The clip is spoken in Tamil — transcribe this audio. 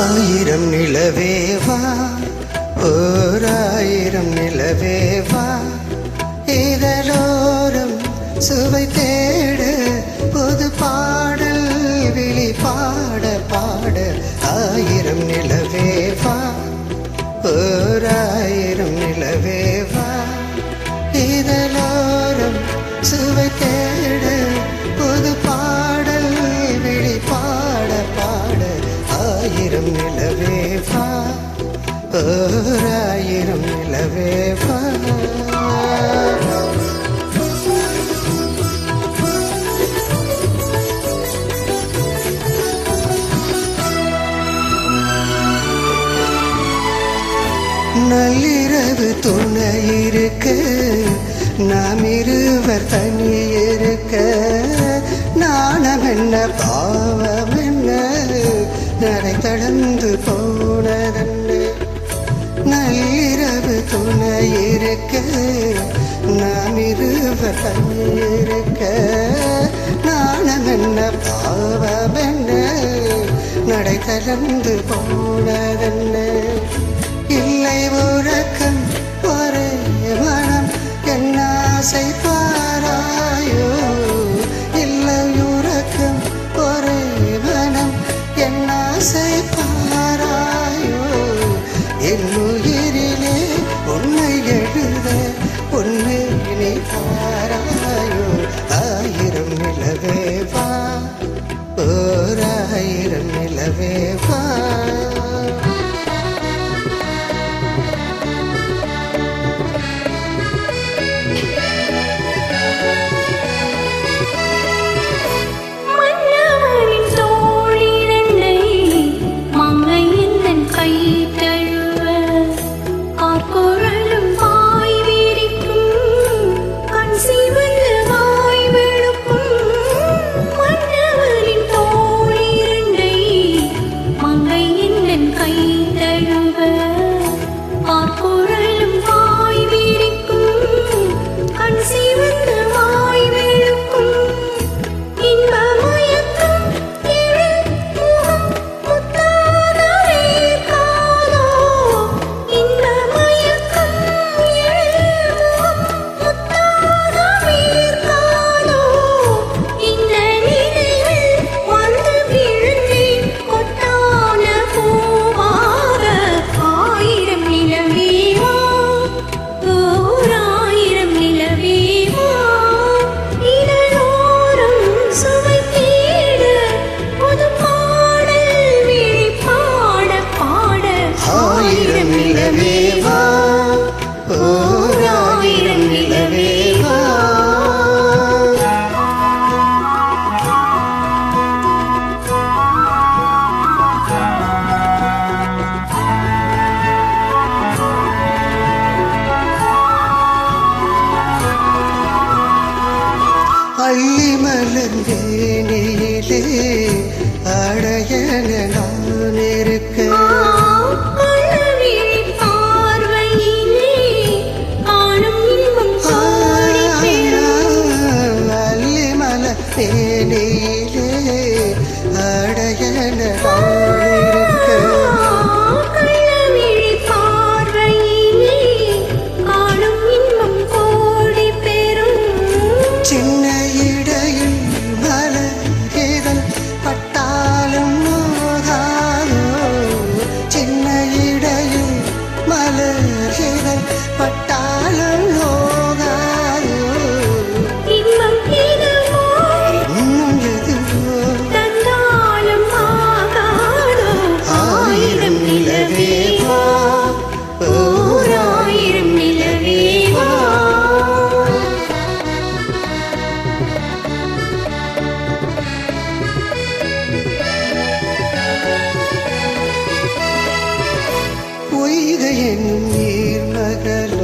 ஓராயிரம் நிலவேவா ஓராயிரம் நிலவேவா இதழோரம் சுவை தேவை ஓராயிரம் நிலவேவா நள்ளிரவு துணை இருக்க நாம் இருவர் தனி இருக்க. நாணம் என்ன பாவம் என்ன? நடை தளர்ந்து போ துணை இருக்க நாம் இருவர் இருக்க நாணம் என்ன பாவம் என்ன? நடை தளர்ந்து போனதென்ன? இல்லை உறக்கம் ஒரே மனம். என்ன ஆசை பாராயோ? இல்லை உறக்கம் ஒரே மனம். என்ன ஆசை பாராயோ? என்னுயிர் அள்ளி மலர்ந்தேனே வருக என் நீர் மகளே